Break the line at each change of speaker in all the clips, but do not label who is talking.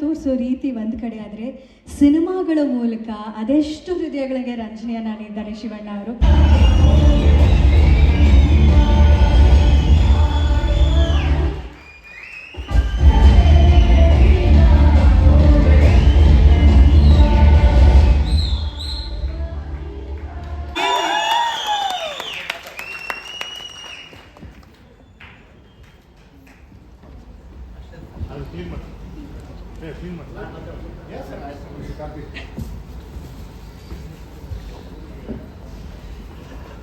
ತೋರಿಸೋ ರೀತಿ ಒಂದು ಕಡೆ ಆದರೆ ಸಿನಿಮಾಗಳ ಮೂಲಕ ಅದೆಷ್ಟು ಹೃದಯಗಳಿಗೆ ರಂಜನೆಯನ್ನು ನೀಡಿದ್ದಾರೆ ಶಿವಣ್ಣ ಅವರು.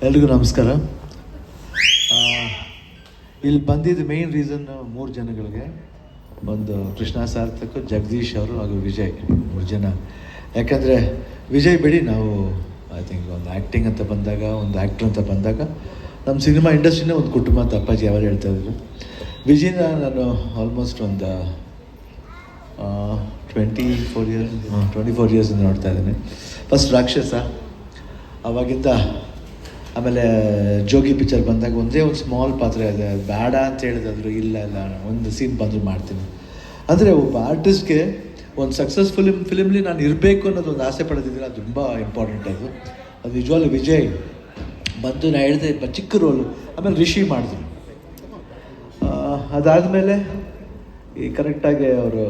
ಎಲ್ರಿಗೂ ನಮಸ್ಕಾರ. ಇಲ್ಲಿ ಬಂದಿದ್ದ ಮೇನ್ ರೀಸನ್ ಮೂರು ಜನಗಳಿಗೆ, ಒಂದು ಕೃಷ್ಣ ಸಾರ್ಥಕ್, ಜಗದೀಶ್ ಅವರು ಹಾಗೂ ವಿಜಯ್ ಮೂರು ಜನ. ಯಾಕಂದರೆ ವಿಜಯ್ ಬಿಡಿ, ನಾವು ಐ ಥಿಂಕ್ ಒಂದು ಆ್ಯಕ್ಟಿಂಗ್ ಅಂತ ಬಂದಾಗ, ಒಂದು ಆ್ಯಕ್ಟ್ರ್ ಅಂತ ಬಂದಾಗ ನಮ್ಮ ಸಿನಿಮಾ ಇಂಡಸ್ಟ್ರಿನೇ ಒಂದು ಕುಟುಂಬ ಅಂತ ಅಪ್ಪಾಜಿ ಯಾವಾಗ ಹೇಳ್ತಾ ಇದ್ರು. ವಿಜಯನ ನಾನು ಆಲ್ಮೋಸ್ಟ್ ಒಂದು twenty four years twenty four years ನೋಡ್ತಾ ಇದ್ದೀನಿ. ಫಸ್ಟ್ ರಾಕ್ಷಸ. ಅವಾಗಿಂದ ಆಮೇಲೆ ಜೋಗಿ ಪಿಕ್ಚರ್ ಬಂದಾಗ ಒಂದೇ ಒಂದು ಸ್ಮಾಲ್ ಪಾತ್ರ ಇದೆ. ಬೇಡ ಅಂತ ಹೇಳಿದ್ರು ಇಲ್ಲ ಇಲ್ಲ, ಒಂದು ಸೀನ್ ಬಂದರೂ ಮಾಡ್ತೀನಿ. ಅಂದರೆ ಒಬ್ಬ ಆರ್ಟಿಸ್ಟ್ಗೆ ಒಂದು ಸಕ್ಸಸ್ಫುಲ್ ಫಿಲಿಮ್ ಫಿಲಿಮ್ಲಿ ನಾನು ಇರಬೇಕು ಅನ್ನೋದು ಒಂದು ಆಸೆ ಪಡೆದಿದ್ದೀನಿ ಅದು ತುಂಬ ಇಂಪಾರ್ಟೆಂಟ್ ಅದು. ಅದು ನಿಜವಾಗ್ಲೂ ವಿಜಯ್. ಬಂದು ನಾನು ಹೇಳಿದೆ ಚಿಕ್ಕ ರೋಲು ಆಮೇಲೆ ರಿಷಿ ಮಾಡಿದ್ರು. ಅದಾದಮೇಲೆ ಈ ಕರೆಕ್ಟಾಗಿ ಅವರು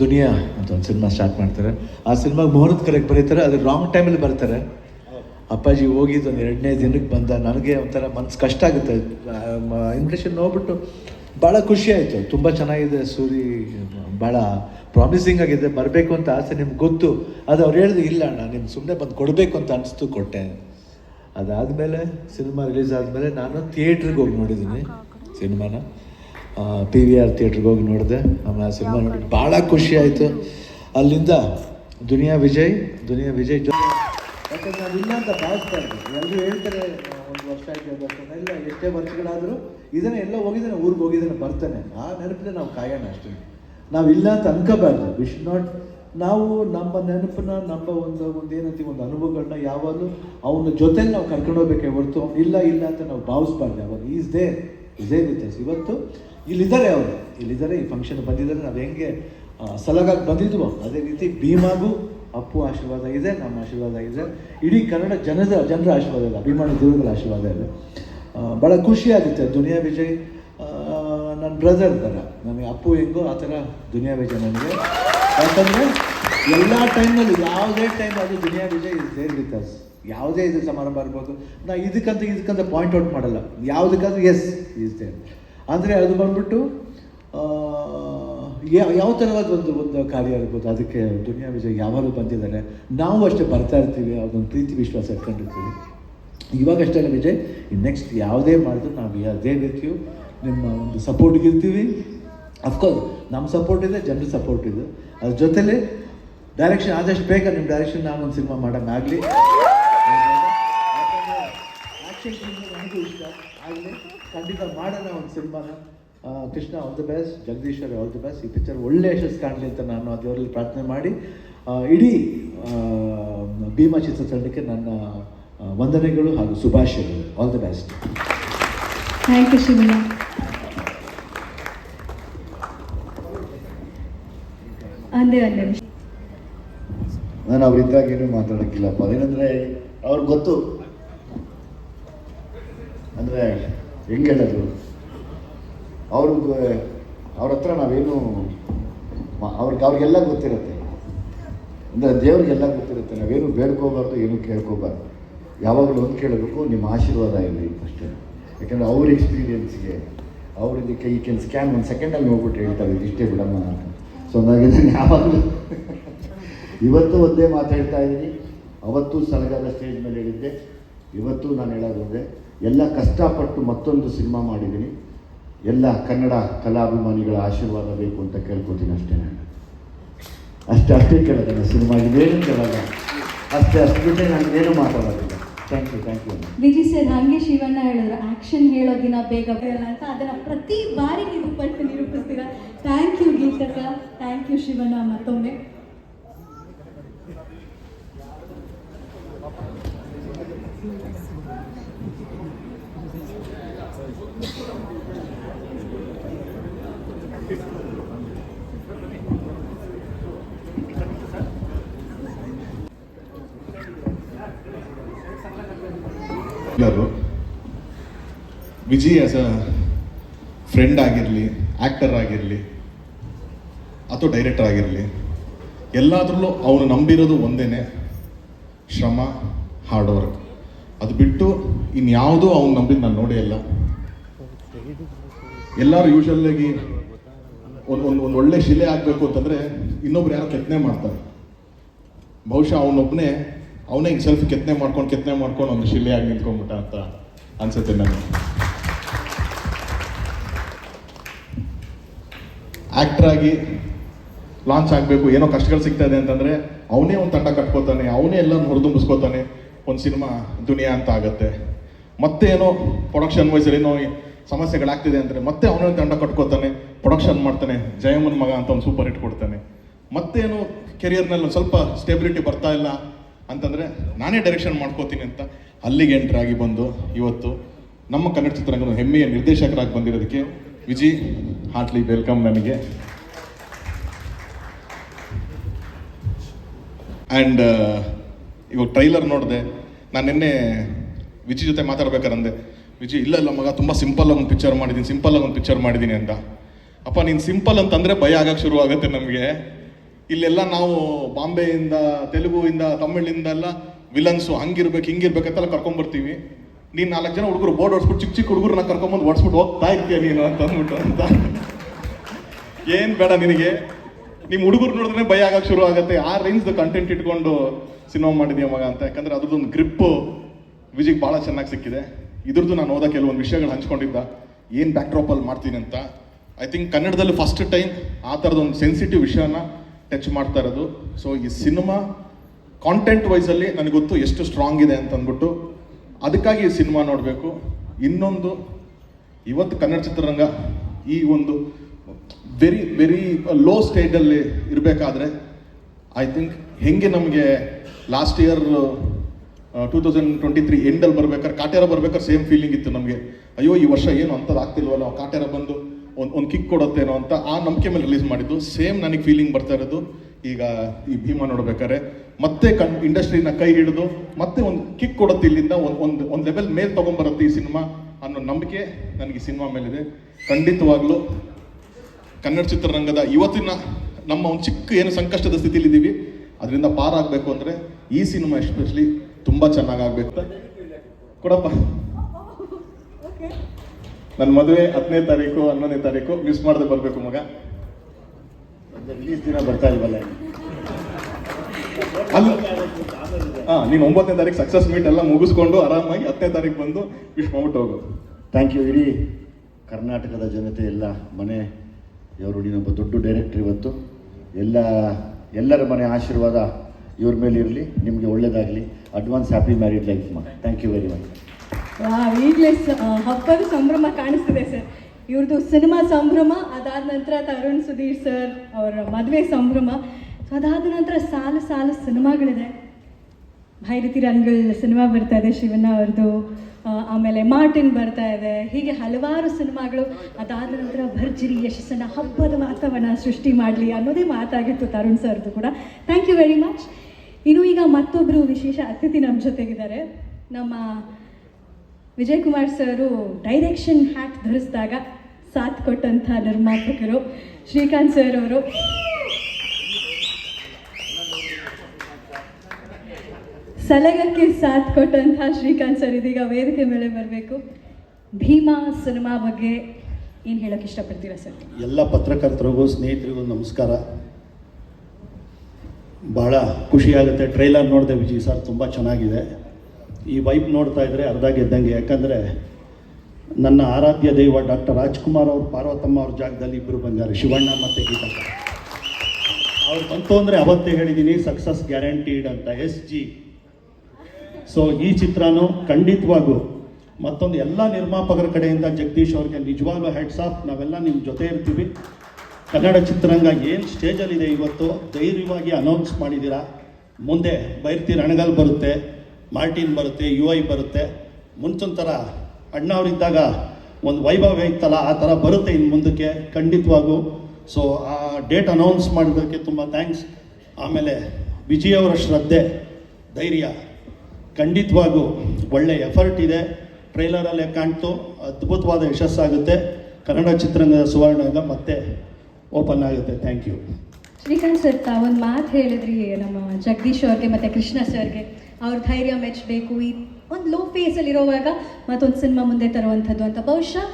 ದುನಿಯಾ ಅಂತ ಒಂದು ಸಿನಿಮಾ ಸ್ಟಾರ್ಟ್ ಮಾಡ್ತಾರೆ. ಆ ಸಿನಿಮಾಗೆ ಮುಹೂರ್ತ ಕರೆಕ್ಟ್ ಬರೀತಾರೆ ಅದು ರಾಂಗ್ ಟೈಮಲ್ಲಿ ಬರ್ತಾರೆ. ಅಪ್ಪಾಜಿ ಹೋಗಿದ್ದು ಒಂದು ಎರಡನೇ ದಿನಕ್ಕೆ ಬಂದ ನನಗೆ ಒಂಥರ ಮನ್ಸು ಕಷ್ಟ ಆಗುತ್ತೆ. ಇನ್ವಿಟೇಷನ್ ನೋಡ್ಬಿಟ್ಟು ಭಾಳ ಖುಷಿ ಆಯಿತು. ತುಂಬ ಚೆನ್ನಾಗಿದೆ ಸೂರಿ ಭಾಳ ಪ್ರಾಮಿಸಿಂಗ್ ಆಗಿದೆ ಬರಬೇಕು ಅಂತ ಆಸೆ ನಿಮ್ಗೆ ಗೊತ್ತು. ಅದು ಅವ್ರು ಹೇಳಿದ್ರು ಇಲ್ಲ ಅಣ್ಣ ನಿಮ್ಮ ಸುಮ್ಮನೆ ಬಂದು ಕೊಡಬೇಕು ಅಂತ ಅನಿಸ್ತು ಕೊಟ್ಟೆ. ಅದಾದಮೇಲೆ ಸಿನಿಮಾ ರಿಲೀಸ್ ಆದಮೇಲೆ ನಾನು ಥಿಯೇಟ್ರಿಗೆ ಹೋಗಿ ನೋಡಿದ್ದೀನಿ ಸಿನಿಮಾನ. ಪಿ ವಿ ಆರ್ ಥಿಯೇಟ್ರಿಗೆ ಹೋಗಿ ನೋಡಿದೆ. ಆಮೇಲೆ ಆ ಸಿನಿಮಾ ನೋಡಿ ಭಾಳ ಖುಷಿ ಆಯಿತು. ಅಲ್ಲಿಂದ ದುನಿಯಾ ವಿಜಯ್ ದುನಿಯಾ ವಿಜಯ್ ಜೊತೆ ಯಾಕಂದ್ರೆ ನಾನು ಇಲ್ಲ ಅಂತ ಭಾವಿಸ್ತಾ ಇದ್ದೆ ಎಲ್ಲರೂ ಹೇಳ್ತಾರೆ ಒಂದು ವರ್ಷ ಆಯ್ತು ಬರ್ತಾನೆ. ಇಲ್ಲ, ಎಷ್ಟೇ ವರ್ಷಗಳಾದರೂ ಇದನ್ನು ಎಲ್ಲ ಹೋಗಿದ್ದಾನೆ, ಊರಿಗೆ ಹೋಗಿದ್ದಾನೆ, ಬರ್ತಾನೆ. ಆ ನೆನಪಿನ ನಾವು ಕಾಯೋಣ ಅಷ್ಟೇ. ನಾವು ಇಲ್ಲ ಅಂತ ಅನ್ಕೋಬಾರ್ದು. ವಿ ನಾಟ್ ನಾವು ನಮ್ಮ ನೆನಪನ್ನ, ನಮ್ಮ ಒಂದು ಒಂದು ಏನಂತೀವಿ, ಒಂದು ಅನುಭವಗಳನ್ನ ಯಾವಾಗಲೂ ಅವನ ಜೊತೆ ನಾವು ಕರ್ಕೊಂಡು ಹೋಗ್ಬೇಕೆ ಹೊರತು, ಇಲ್ಲ ಇಲ್ಲ ಅಂತ ನಾವು ಭಾವಿಸ್ಬಾರ್ದು ಯಾವಾಗ. Is there is there with ಇವತ್ತು ಇಲ್ಲಿದ್ದಾರೆ ಅವರು. ಇಲ್ಲಿದ್ದಾರೆ, ಈ ಫಂಕ್ಷನ್ ಬಂದಿದ್ದಾರೆ. ನಾವು ಹೆಂಗೆ ಸಲಗಾಗಿ ಬಂದಿದ್ವು, ಅದೇ ರೀತಿ ಭೀಮಾಗೂ ಅಪ್ಪು ಆಶೀರ್ವಾದ ಇದೆ, ನಮ್ಮ ಆಶೀರ್ವಾದ ಇದೆ. ಇಡೀ ಕನ್ನಡ ಜನದ, ಜನರ ಆಶೀರ್ವಾದ ಇಲ್ಲ ಅಭಿಮಾನಿ ದೇವರುಗಳ ಆಶೀರ್ವಾದ ಇದೆ. ಭಾಳ ಖುಷಿ ಆಗುತ್ತೆ ದುನಿಯಾ ವಿಜಯ್ ನನ್ನ ಬ್ರದರ್ ಥರ ನನಗೆ ಅಪ್ಪು ಹೆಂಗೋ ಆ ಥರ ದುನಿಯಾ ವಿಜಯ್ ನನಗೆ. ಯಾಕಂದರೆ ಎಲ್ಲ ಟೈಮಲ್ಲಿ ಯಾವುದೇ ಟೈಮ್ ಅದು Duniya Vijay is there with us ಯಾವುದೇ ಇದು ಸಮಾರಂಭ ಇರ್ಬೋದು ನಾ ಇದಕ್ಕಂತ ಇದಕ್ಕಂತ ಪಾಯಿಂಟ್ ಔಟ್ ಮಾಡಲ್ಲ. ಯಾವುದಕ್ಕಾದ್ರೂ ಎಸ್ ಈಸ್ ದೇರ್ ಅಂದರೆ ಅದು ಬಂದ್ಬಿಟ್ಟು ಯಾವ ಥರವಾದ ಒಂದು ಒಂದು ಕಾರ್ಯ ಇರ್ಬೋದು? ಅದಕ್ಕೆ ದುನಿಯಾ ವಿಜಯ್ ಯಾವಾಗಲೂ ಬಂದಿದ್ದಾರೆ. ನಾವು ಅಷ್ಟೇ ಬರ್ತಾ ಇರ್ತೀವಿ, ಅದೊಂದು ಪ್ರೀತಿ, ವಿಶ್ವಾಸ ಇಟ್ಕೊಂಡಿರ್ತೀವಿ. ಇವಾಗಷ್ಟೇ ಅಲ್ಲ ವಿಜಯ್ ನೆಕ್ಸ್ಟ್ ಯಾವುದೇ ಮಾಡಿದ್ರು ನಾವು ಅದೇ ರೀತಿಯು ನಿಮ್ಮ ಒಂದು ಸಪೋರ್ಟ್ಗೆ ಇರ್ತೀವಿ. ಅಫ್ಕೋರ್ಸ್ ನಮ್ಮ ಸಪೋರ್ಟ್ ಇದೆ, ಜನರ ಸಪೋರ್ಟ್ ಇದೆ. ಅದ್ರ ಜೊತೇಲಿ ಡೈರೆಕ್ಷನ್ ಆದಷ್ಟು ಬೇಗ ನಿಮ್ಮ ಡೈರೆಕ್ಷನ್ ನಾನು ಒಂದು ಸಿನಿಮಾ ಇಷ್ಟ. ಆಗಲಿ ಖಂಡಿತ ಮಾಡೋಣ ಒಂದು ಸಿನಿಮಾನ Krishna all the best Jagadishwari all the best ಈ ಪಿಕ್ಚರ್ ಒಳ್ಳೆ ಯಶಸ್ಸು ಕಾಣಲಿ ಅಂತ ನಾನು ಆ ದೇವರಲ್ಲಿ ಪ್ರಾರ್ಥನೆ ಮಾಡಿ. ಇಡೀ ಭೀಮಾ ಚಿತ್ರ ಚಿತ್ರತಂಡಕ್ಕೆ ನನ್ನ ವಂದನೆಗಳು ಹಾಗೂ ಶುಭಾಶಯಗಳು. All the best
thank you Shivanna ಅಂದೇ ಒಂದು ನಿಮಿಷ.
ನಾನು ಏನು ಮಾತಾಡೋಕ್ಕಿಲ್ಲಪ್ಪ ಏನಂದ್ರೆ ಅವ್ರಿಗೆ ಗೊತ್ತು. ಅಂದರೆ ಹೆಂಗೆ ಹೇಳೋದು ಅವ್ರಿಗೆ, ಅವ್ರ ಹತ್ರ ನಾವೇನು ಅವ್ರಿಗೆ, ಅವ್ರಿಗೆಲ್ಲ ಗೊತ್ತಿರುತ್ತೆ. ಅಂದರೆ ದೇವ್ರಿಗೆಲ್ಲ ಗೊತ್ತಿರುತ್ತೆ. ನಾವೇನು ಬೇಡ್ಕೋಬಾರ್ದು, ಏನು ಕೇಳ್ಕೋಬಾರ್ದು. ಯಾವಾಗಲೂ ಒಂದು ಕೇಳಬೇಕು, ನಿಮ್ಮ ಆಶೀರ್ವಾದ ಇರಲಿ ಅಷ್ಟೇ. ಯಾಕೆಂದರೆ ಅವ್ರ ಎಕ್ಸ್ಪೀರಿಯನ್ಸ್ಗೆ ಅವ್ರ ಇದಕ್ಕೆ ಈ ಕೆಲ್ ಸ್ಕ್ಯಾನ್ ಒಂದು ಸೆಕೆಂಡಲ್ಲಿ ಹೋಗ್ಬಿಟ್ಟು ಹೇಳ್ತಾರೆ ಇಷ್ಟೇ ಬಿಡಮ್ಮ ಅಂತ. ಸೊ ಹಂಗಾಗಿ ನಾನು ಯಾವಾಗಲೂ ಇವತ್ತು ಒಂದೇ ಮಾತಾಡ್ತಾ ಇದ್ದೀನಿ. ಅವತ್ತು ಸಲಗಾದ ಸ್ಟೇಜ್ ಮೇಲೆ ಹೇಳಿದ್ದೆ. ಇವತ್ತು ನಾನು ಹೇಳೋದು ಎಲ್ಲ ಕಷ್ಟಪಟ್ಟು ಮತ್ತೊಂದು ಸಿನಿಮಾ ಮಾಡಿದ್ದೀನಿ. ಎಲ್ಲ ಕನ್ನಡ ಕಲಾಭಿಮಾನಿಗಳ ಆಶೀರ್ವಾದ ಬೇಕು ಅಂತ ಕೇಳ್ಕೊತೀನಿ ಅಷ್ಟೇ ನಾನು. ಅಷ್ಟೇ ಅಷ್ಟೇ ಕೇಳೋದು ನಾನು ಸಿನಿಮಾ ಇದೇನು ಕೇಳಲ್ಲ. ಅಷ್ಟೇ ಅಷ್ಟು ನಾನು ಏನು ಮಾತಾಡೋದಿಲ್ಲ. Thank you thank you
Viji sir, ಹಾಗೆ ಶಿವಣ್ಣ ಹೇಳಿದ್ರು ಆಕ್ಷನ್ ಹೇಳೋ ದಿನ ಬೇಗ ಬರಲ್ಲ ಅಂತ ಅದನ್ನು ಪ್ರತಿ ಬಾರಿ ನಿರೂಪಿಸಿ ನಿರೂಪಿಸ್ತೀರಾ? ಥ್ಯಾಂಕ್ ಯು ಗೀತಕ ಥ್ಯಾಂಕ್ ಯು ಶಿವಣ್ಣ, ಮತ್ತೊಮ್ಮೆ.
ವಿಜಿ ಆಸ್ ಅ ಫ್ರೆಂಡ್ ಆಗಿರಲಿ ಆ್ಯಕ್ಟರ್ ಆಗಿರಲಿ, ಅಥವಾ ಡೈರೆಕ್ಟರ್ ಆಗಿರಲಿ, ಎಲ್ಲಾದ್ರಲ್ಲೂ ಅವನು ನಂಬಿರೋದು ಒಂದೇ ಶ್ರಮ ಹಾರ್ಡ್ ವರ್ಕ್ ಅದು ಬಿಟ್ಟು ಇನ್ಯಾವುದೂ ಅವ್ನು ನಂಬಿದ್ದು ನಾನು ನೋಡೇ ಇಲ್ಲ. ಎಲ್ಲರೂ ಯೂಶಲ್ಲಾಗಿ ಒಂದು ಒಂದು ಒಂದು ಒಳ್ಳೆ ಶಿಲೆ ಆಗಬೇಕು ಅಂತಂದರೆ ಇನ್ನೊಬ್ರು ಯಾರೋ ಕೆತ್ತನೆ ಮಾಡ್ತಾರೆ. ಬಹುಶಃ ಅವನೊಬ್ಬನೇ ಅವನೇ ಹಿಂಗೆ ಸೆಲ್ಫ್ ಕೆತ್ತನೆ ಮಾಡ್ಕೊಂಡು ಕೆತ್ತನೆ ಮಾಡ್ಕೊಂಡು ಒಂದು ಶಿಲೆಯಾಗಿ ನಿಂತ್ಕೊಂಡ್ಬಿಟ್ಟ ಅಂತ ಅನ್ಸುತ್ತೆ ನನಗೆ ಆಗಿ ಲಾಂಚ್ ಆಗಬೇಕು, ಏನೋ ಕಷ್ಟಗಳು ಸಿಗ್ತಾ ಇದೆ ಅಂತಂದ್ರೆ ಅವನೇ ಒಂದು ತಂಡ ಕಟ್ಕೋತಾನೆ, ಅವನೇ ಎಲ್ಲ ಹೊರದುಂಬಿಸ್ಕೋತಾನೆ. ಒಂದು ಸಿನಿಮಾ ದುನಿಯಾ ಅಂತ ಆಗುತ್ತೆ ಮತ್ತೆ ಏನೋ ಪ್ರೊಡಕ್ಷನ್ ವೈಸಲ್ಲಿ ಏನೋ ಸಮಸ್ಯೆಗಳಾಗ್ತಿದೆ ಅಂದರೆ ಮತ್ತೆ ಅವನೇ ತಂಡ ಕಟ್ಕೋತಾನೆ ಪ್ರೊಡಕ್ಷನ್ ಮಾಡ್ತಾನೆ ಜಯಮನ್ ಮಗ ಅಂತ ಒಂದು ಸೂಪರ್ ಹಿಟ್ ಕೊಡ್ತಾನೆ ಮತ್ತೇನು ಕೆರಿಯರ್ನಲ್ಲಿ ಒಂದು ಸ್ವಲ್ಪ ಸ್ಟೆಬಿಲಿಟಿ ಬರ್ತಾ ಇಲ್ಲ ಅಂತಂದರೆ ನಾನೇ ಡೈರೆಕ್ಷನ್ ಮಾಡ್ಕೋತೀನಿ ಅಂತ ಅಲ್ಲಿಗೆ ಎಂಟ್ರಾಗಿ ಬಂದು ಇವತ್ತು ನಮ್ಮ ಕನ್ನಡ ಚಿತ್ರರಂಗದ ಹೆಮ್ಮೆಯ ನಿರ್ದೇಶಕರಾಗಿ ಬಂದಿರೋದಕ್ಕೆ ವಿಜಿ ಹಾರ್ಟ್ಲಿ ವೆಲ್ಕಮ್ ನನಗೆ. ಆ್ಯಂಡ್ ಇವಾಗ ಟ್ರೈಲರ್ ನೋಡಿದೆ, ನಾನು ನಿನ್ನೆ ವಿಜಿ ಜೊತೆ ಮಾತಾಡ್ಬೇಕಾರೆ ಅಂದೆ ವಿಜಿ, ಇಲ್ಲ ಇಲ್ಲ ಮಗ, ತುಂಬ ಸಿಂಪಲ್ ಒಂದು ಪಿಕ್ಚರ್ ಮಾಡಿದ್ದೀನಿ ಸಿಂಪಲ್ ಒಂದು ಪಿಕ್ಚರ್ ಮಾಡಿದ್ದೀನಿ ಅಂತ. ಅಪ್ಪ, ನೀನು ಸಿಂಪಲ್ ಅಂತಂದರೆ ಭಯ ಆಗಕ್ಕೆ ಶುರು ಆಗುತ್ತೆ ನಮಗೆ. ಇಲ್ಲೆಲ್ಲ ನಾವು ಬಾಂಬೆಯಿಂದ, ತೆಲುಗುವಿಂದ, ತಮಿಳಿಂದ ಎಲ್ಲ ವಿಲನ್ಸು ಹಂಗಿರ್ಬೇಕು, ಹಿಂಗಿರ್ಬೇಕಂತೆಲ್ಲ ಕರ್ಕೊಂಬರ್ತೀವಿ. ನೀನು ನಾಲ್ಕು ಜನ ಹುಡುಗರು ಬೋರ್ಡ್ ಹೊಡ್ಸ್ಬಿಟ್ಟು ಚಿಕ್ಕ ಚಿಕ್ಕ ಹುಡುಗರನ್ನ ಕರ್ಕೊಂಬಂದು ಹೊಡ್ಸ್ಬಿಟ್ಟು ಹೋಗ್ತಾ ಇರ್ತೀಯ ನೀನು ಅಂತ ಅಂದ್ಬಿಟ್ಟು ಅಂತ. ಏನು ಬೇಡ ನಿನಗೆ. ನಿಮ್ಮ ಹುಡುಗರು ನೋಡಿದ್ರೆ ಭಯ ಆಗಕ್ಕೆ ಶುರು ಆಗುತ್ತೆ. ಆ ರೇಂಜ್ ಕಂಟೆಂಟ್ ಇಟ್ಕೊಂಡು ಸಿನಿಮಾ ಮಾಡಿದೀಯ ಮಗ ಅಂತ. ಯಾಕಂದ್ರೆ ಅದ್ರದ್ದೊಂದು ಗ್ರಿಪ್ ವಿಜಿಗ್ ಭಾಳ ಚೆನ್ನಾಗಿ ಸಿಕ್ಕಿದೆ. ಇದ್ರದ್ದು ನಾನು ಓದೋ ಕೆಲವೊಂದು ವಿಷಯಗಳು ಹಂಚ್ಕೊಂಡಿದ್ದ. ಏನು ಬ್ಯಾಕ್ಡ್ರಾಪಲ್ಲಿ ಮಾಡ್ತೀನಿ ಅಂತ. ಐ ಥಿಂಕ್ ಕನ್ನಡದಲ್ಲಿ ಫಸ್ಟ್ ಟೈಮ್ ಆ ಥರದೊಂದು ಸೆನ್ಸಿಟಿವ್ ವಿಷಯನ ಟಚ್ ಮಾಡ್ತಾ ಇರೋದು. ಸೊ ಈ ಸಿನಿಮಾ ಕಾಂಟೆಂಟ್ ವೈಸಲ್ಲಿ ನನಗೆ ಗೊತ್ತು ಎಷ್ಟು ಸ್ಟ್ರಾಂಗ್ ಇದೆ ಅಂತ ಅಂದ್ಬಿಟ್ಟು ಅದಕ್ಕಾಗಿ ಈ ಸಿನಿಮಾ ನೋಡಬೇಕು. ಇನ್ನೊಂದು, ಇವತ್ತು ಕನ್ನಡ ಚಿತ್ರರಂಗ ಈ ಒಂದು ವೆರಿ ವೆರಿ ಲೋ ಸ್ಟೇಟಲ್ಲಿ ಇರಬೇಕಾದ್ರೆ ಐ ಥಿಂಕ್ ಹೆಂಗೆ ನಮಗೆ last year two thousand twenty three ಎಂಡಲ್ಲಿ ಬರ್ಬೇಕಾದ್ರೆ ಕಾಟೇರ ಬರ್ಬೇಕಾದ್ರೆ ಸೇಮ್ ಫೀಲಿಂಗ್ ಇತ್ತು ನಮಗೆ. ಅಯ್ಯೋ, ಈ ವರ್ಷ ಏನು ಅಂಥದ್ದು ಆಗ್ತಿಲ್ವಲ್ಲ ಕಾಟೇರ ಬಂದು ಒಂದು ಒಂದು ಕಿಕ್ ಕೊಡುತ್ತೇನೋ ಅಂತ ಆ ನಂಬಿಕೆ ಮೇಲೆ ರಿಲೀಸ್ ಮಾಡಿದ್ದು. ಸೇಮ್ ನನಗೆ ಫೀಲಿಂಗ್ ಬರ್ತಾ ಇರೋದು. ಈಗ ಈ ಭೀಮಾ ನೋಡ್ಬೇಕಾದ್ರೆ, ಮತ್ತೆ ಕಣ್ ಇಂಡಸ್ಟ್ರಿನ ಕೈ ಹಿಡಿದು ಮತ್ತೆ ಒಂದು ಕಿಕ್ ಕೊಡುತ್ತೆ ಇಲ್ಲಿಂದ, ಒಂದು ಒಂದು ಒಂದು ಲೆವೆಲ್ ಮೇಲೆ ತೊಗೊಂಬರುತ್ತೆ ಈ ಸಿನಿಮಾ ಅನ್ನೋ ನಂಬಿಕೆ ನನಗೆ ಈ ಸಿನಿಮಾ ಮೇಲಿದೆ. ಖಂಡಿತವಾಗ್ಲೂ ಕನ್ನಡ ಚಿತ್ರರಂಗದ ಇವತ್ತಿನ ನಮ್ಮ ಒಂದು ಚಿಕ್ಕ ಏನು ಸಂಕಷ್ಟದ ಸ್ಥಿತಿಲಿದ್ದೀವಿ ಅದರಿಂದ ಪಾರಾಗಬೇಕು ಅಂದರೆ ಈ ಸಿನಿಮಾ ಎಸ್ಪೆಷಲಿ ತುಂಬ ಚೆನ್ನಾಗಾಗಬೇಕು. ಕೊಡಪ್ಪ. ನನ್ನ ಮದುವೆ ಹತ್ತನೇ ತಾರೀಕು ಹನ್ನೊಂದನೇ ತಾರೀಕು ಮಿಸ್ ಮಾಡದೆ ಬರಬೇಕು ಮಗ.
ರಿಲೀಸ್ ದಿನ ಬರ್ತಾ ಇಲ್ವಲ್ಲ?
ಅಲ್ಲ ಹಾ ನೀನು ಒಂಬತ್ತನೇ ತಾರೀಕು ಸಕ್ಸಸ್ ಮೀಟ್ ಎಲ್ಲ ಮುಗಿಸ್ಕೊಂಡು ಆರಾಮಾಗಿ ಹತ್ತನೇ ತಾರೀಕು ಬಂದು ವಿಶ್ ಮಾಡ್ಬಿಟ್ಟು ಹೋಗು.
ಥ್ಯಾಂಕ್ ಯು ಇಡೀ ಕರ್ನಾಟಕದ ಜನತೆ ಎಲ್ಲ ಮನೆ ಇವರು ನೀನೊಬ್ಬ ದೊಡ್ಡ ಡೈರೆಕ್ಟ್ರ್ ಇವತ್ತು. ಎಲ್ಲ, ಎಲ್ಲರ ಮನೆ ಆಶೀರ್ವಾದ ಇವ್ರ ಮೇಲೆ ಇರಲಿ, ನಿಮಗೆ ಒಳ್ಳೇದಾಗಲಿ. ಅಡ್ವಾನ್ಸ್ ಹ್ಯಾಪಿ ಮ್ಯಾರಿಡ್ ಲೈಫ್ ಮಾ ಥ್ಯಾಂಕ್ ಯು ವೆರಿ ಮಚ್
ಈಗಲೇ ಹಬ್ಬದ ಸಂಭ್ರಮ ಕಾಣಿಸ್ತಿದೆ ಸರ್. ಇವ್ರದ್ದು ಸಿನಿಮಾ ಸಂಭ್ರಮ, ಅದಾದ ನಂತರ ತರುಣ್ ಸುಧೀರ್ ಸರ್ ಅವರ ಮದುವೆ ಸಂಭ್ರಮ. ಅದಾದ ನಂತರ ಸಾಲು ಸಾಲು ಸಿನಿಮಾಗಳಿದೆ. ಭೈರತಿ ರಂಗಲ್ ಸಿನಿಮಾ ಬರ್ತಾ ಇದೆ ಶಿವಣ್ಣ ಅವ್ರದ್ದು ಆಮೇಲೆ ಮಾರ್ಟಿನ್ ಬರ್ತಾ ಇದೆ. ಹೀಗೆ ಹಲವಾರು ಸಿನಿಮಾಗಳು. ಅದಾದ ನಂತರ ಭರ್ಜರಿ ಯಶಸ್ಸನ್ನು ಹಬ್ಬದ ವಾತಾವರಣ ಸೃಷ್ಟಿ ಮಾಡಲಿ ಅನ್ನೋದೇ ಮಾತಾಗಿತ್ತು ತರುಣ್ ಸರ್ದು ಕೂಡ. ಥ್ಯಾಂಕ್ ಯು ವೆರಿ ಮಚ್ ಇನ್ನು ಈಗ ಮತ್ತೊಬ್ಬರು ವಿಶೇಷ ಅತಿಥಿ ನಮ್ಮ ಜೊತೆಗಿದ್ದಾರೆ. ನಮ್ಮ Vijay Kumar sir direction hat ಧರಿಸಿದಾಗ ಸಾಥ್ ಕೊಟ್ಟಂಥ ನಿರ್ಮಾಪಕರು ಶ್ರೀಕಾಂತ್ ಸರ್ ಅವರು. ಸಲಗಕ್ಕೆ ಸಾಥ್ ಕೊಟ್ಟಂತಹ ಶ್ರೀಕಾಂತ್ ಸರ್ ಇದೀಗ ವೇದಿಕೆ ಮೇಲೆ ಬರಬೇಕು. ಭೀಮಾ ಸಿನಿಮಾ ಬಗ್ಗೆ ಏನು ಹೇಳೋಕೆ ಇಷ್ಟಪಡ್ತೀರಾ ಸರ್?
ಎಲ್ಲ ಪತ್ರಕರ್ತರಿಗೂ, ಸ್ನೇಹಿತರಿಗೂ ನಮಸ್ಕಾರ. ಭಾಳ ಖುಷಿಯಾಗುತ್ತೆ ಟ್ರೈಲರ್ ನೋಡಿದೆ ವಿಜಯ್ ಸರ್, ತುಂಬ ಚೆನ್ನಾಗಿದೆ. ಈ ವೈಪ್ ನೋಡ್ತಾ ಇದ್ದರೆ ಅರ್ಧ ಗೆದ್ದಂಗೆ. ಯಾಕಂದರೆ ನನ್ನ ಆರಾಧ್ಯ ದೈವ ಡಾಕ್ಟರ್ ರಾಜ್ಕುಮಾರ್ ಅವ್ರು, ಪಾರ್ವತಮ್ಮ ಅವ್ರ ಜಾಗದಲ್ಲಿ ಇಬ್ಬರು ಬಂದಿದ್ದಾರೆ ಶಿವಣ್ಣ ಮತ್ತು ಗೀತಾ ಅವ್ರು ಬಂತು ಅಂದರೆ ಅವತ್ತೇ ಹೇಳಿದ್ದೀನಿ ಸಕ್ಸಸ್ ಗ್ಯಾರಂಟೀಡ್ ಅಂತ. ಎಸ್ ಜಿ ಸೊ ಈ ಚಿತ್ರನೂ ಖಂಡಿತವಾಗೂ ಮತ್ತೊಂದು ಎಲ್ಲ ನಿರ್ಮಾಪಕರ ಕಡೆಯಿಂದ ಜಗದೀಶ್ ಅವ್ರಿಗೆ ನಿಜವಾಗ್ಲೂ ಹೆಡ್ಸ್ ಆಫ್ ನಾವೆಲ್ಲ ನಿಮ್ಮ ಜೊತೆ ಇರ್ತೀವಿ. ಕನ್ನಡ ಚಿತ್ರರಂಗ ಏನು ಸ್ಟೇಜಲ್ಲಿದೆ ಇವತ್ತು? ಧೈರ್ಯವಾಗಿ ಅನೌನ್ಸ್ ಮಾಡಿದ್ದೀರಾ ಮುಂದೆ ಬೈರ್ತಿ ರಣಗಲ್ ಬರುತ್ತೆ, ಮಾರ್ಟಿನ್ ಬರುತ್ತೆ ಯು ಐ ಬರುತ್ತೆ. ಮುಂಚೊಂದು ಥರ ಅಣ್ಣವರಿದ್ದಾಗ ಒಂದು ವೈಭವ ಇತ್ತಲ್ಲ, ಆ ಥರ ಬರುತ್ತೆ ಇನ್ನು ಮುಂದಕ್ಕೆ ಖಂಡಿತವಾಗೂ. ಸೊ ಆ ಡೇಟ್ ಅನೌನ್ಸ್ ಮಾಡಿದ್ದಕ್ಕೆ ತುಂಬ ಥ್ಯಾಂಕ್ಸ್ ಆಮೇಲೆ ವಿಜಯ್ ಅವರ ಶ್ರದ್ಧೆ, ಧೈರ್ಯ. ಖಂಡಿತವಾಗೂ ಒಳ್ಳೆ ಎಫರ್ಟ್ ಇದೆ. ಟ್ರೈಲರಲ್ಲೇ ಕಾಣ್ತು. ಅದ್ಭುತವಾದ ಯಶಸ್ಸಾಗುತ್ತೆ. ಕನ್ನಡ ಚಿತ್ರರಂಗದ ಸುವರ್ಣ ಮತ್ತೆ ಓಪನ್ ಆಗುತ್ತೆ. ಥ್ಯಾಂಕ್ ಯು
ಶ್ರೀಕಾಂತ್ ಸರ್ ಒಂದು ಮಾತು ಹೇಳಿದ್ರಿ, ನಮ್ಮ ಜಗದೀಶ್ ಅವ್ರಿಗೆ ಮತ್ತು ಕೃಷ್ಣ ಸರ್ಗೆ ಅವ್ರ ಧೈರ್ಯ ಮೆಚ್ಚಬೇಕು ಈ ಒಂದು ಲೋ ಫೇಸಲ್ಲಿ ಇರೋವಾಗ ಮತ್ತೊಂದು ಸಿನಿಮಾ ಮುಂದೆ ತರುವಂಥದ್ದು ಅಂತ. ಬಹುಶಃ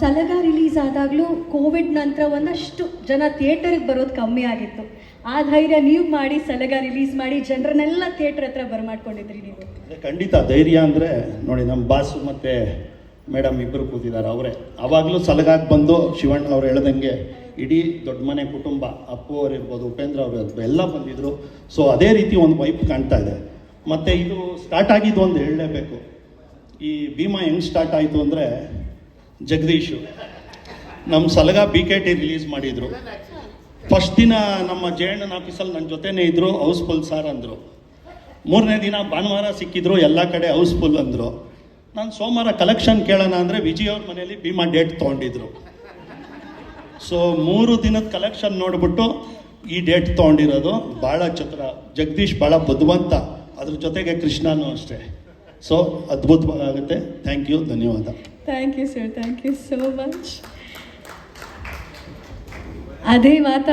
ಸಲಗ ರಿಲೀಸ್ ಆದಾಗಲೂ ಕೋವಿಡ್ ನಂತರ ಒಂದಷ್ಟು ಜನ ಥಿಯೇಟರ್ಗೆ ಬರೋದು ಕಮ್ಮಿ ಆಗಿತ್ತು. ಆ ಧೈರ್ಯ ನೀವು ಮಾಡಿ, ಸಲಗ ರಿಲೀಸ್ ಮಾಡಿ, ಜನರನ್ನೆಲ್ಲ ಥಿಯೇಟರ್ ಹತ್ರ ಬರಮಾಡ್ಕೊಂಡಿದ್ರಿ ನೀವು.
ಖಂಡಿತ ಧೈರ್ಯ ಅಂದರೆ, ನೋಡಿ ನಮ್ಮ ಬಾಸು ಮತ್ತು ಮೇಡಮ್ ಇಬ್ಬರು ಕೂತಿದ್ದಾರೆ, ಅವರೇ. ಆವಾಗಲೂ ಸಲಗಾಗಿ ಬಂದು ಶಿವಣ್ಣ ಅವ್ರು ಹೇಳ್ದಂಗೆ ಇಡೀ ದೊಡ್ಡ ಮನೆ ಕುಟುಂಬ, ಅಪ್ಪು ಅವ್ರು ಇರ್ಬೋದು, ಉಪೇಂದ್ರ ಅವರು ಎಲ್ಲ ಬಂದಿದ್ರು. ಸೊ ಅದೇ ರೀತಿ ಒಂದು ವೈಪ್ ಕಾಣ್ತಾ ಇದೆ. ಮತ್ತು ಇದು ಸ್ಟಾರ್ಟ್ ಆಗಿದ್ದು ಒಂದು ಹೇಳಲೇಬೇಕು. ಈ ಭೀಮಾ ಹೆಂಗೆ ಸ್ಟಾರ್ಟ್ ಆಯಿತು ಅಂದರೆ, ಜಗದೀಶು ನಮ್ಮ Salaga B K T release ಮಾಡಿದರು. ಫಸ್ಟ್ ದಿನ ನಮ್ಮ ಜಯಣ್ಣನ ಆಫೀಸಲ್ಲಿ ನನ್ನ ಜೊತೆನೇ ಇದ್ದರು ಹೌಸ್ಫುಲ್ ಸಾರ್ ಅಂದರು. ಮೂರನೇ ದಿನ ಭಾನುವಾರ ಸಿಕ್ಕಿದ್ರು, ಎಲ್ಲ ಕಡೆ ಹೌಸ್ಫುಲ್ ಅಂದರು. ನಾನು ಸೋಮವಾರ ಕಲೆಕ್ಷನ್ ಕೇಳೋಣ ಅಂದರೆ ವಿಜಯ್ ಅವ್ರ ಮನೆಯಲ್ಲಿ ಭೀಮಾ ಡೇಟ್ ತೊಗೊಂಡಿದ್ರು. ಸೊ ಮೂರು ದಿನದ ಕಲೆಕ್ಷನ್ ನೋಡಿಬಿಟ್ಟು ಈ ಡೇಟ್ ತೊಗೊಂಡಿರೋದು ಭಾಳ ಚತುರ, ಜಗದೀಶ್ ಭಾಳ ಬುದ್ಧಿವಂತ ಅದ್ರ ಜೊತೆಗೆ ಕೃಷ್ಣನೂ ಅಷ್ಟೇ. ಸೊ ಅದ್ಭುತವಾಗುತ್ತೆ. ಥ್ಯಾಂಕ್ ಯು ಧನ್ಯವಾದ.
Thank you sir thank you so much ಅದೇ ವಾತಾವರಣ